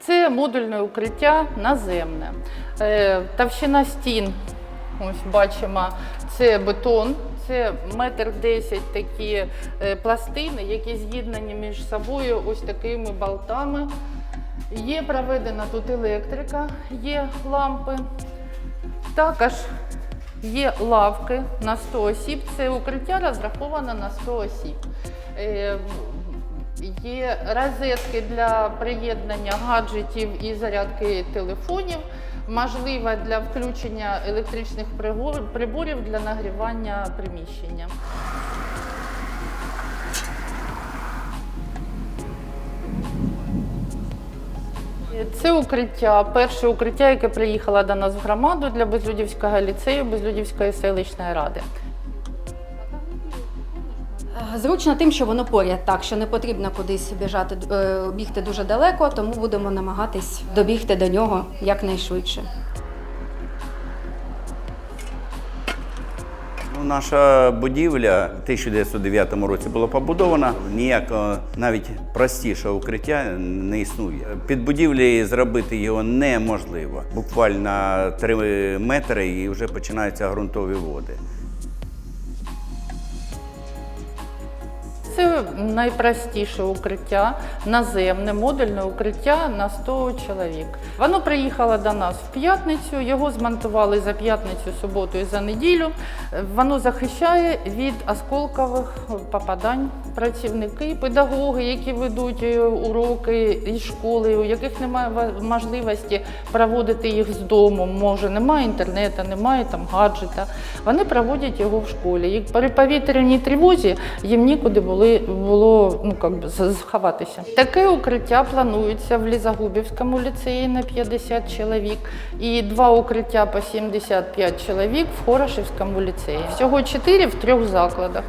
Це модульне укриття наземне. Е, Товщина стін, ось бачимо, це бетон, це метр десять такі е, пластини, які з'єднані між собою ось такими болтами. Є проведена тут електрика, є лампи. Також є лавки на 100 осіб. Це укриття розраховане на 100 осіб. Є розетки для приєднання гаджетів і зарядки телефонів. Можлива для включення електричних приборів для нагрівання приміщення. Це укриття, перше укриття, яке приїхало до нас в громаду для Безлюдівського ліцею, Безлюдівської селищної ради. Зручно тим, що воно поряд, так що не потрібно кудись біжати, е, бігти дуже далеко, тому будемо намагатись добігти до нього якнайшвидше. Ну, наша будівля в 1909 році була побудована. Ніякого навіть простішого укриття не існує. Під будівлею зробити його неможливо. Буквально 3 метри і вже починаються ґрунтові води. Це найпростіше укриття, наземне, модульне укриття на 100 чоловік. Воно приїхало до нас в п'ятницю, його змонтували за п'ятницю, суботу і за неділю. Воно захищає від осколкових попадань працівники, педагоги, які ведуть е, уроки із школи, у яких немає можливості проводити їх з дому. Може, немає інтернету, немає там гаджета. Вони проводять його в школі. І при повітряній тривозі їм нікуди були, було ну, как би, сховатися. Таке укриття планується в Лізагубівському ліцеї на 50 чоловік і два укриття по 75 чоловік в Хорошівському ліцеї. Всього чотири в трьох закладах.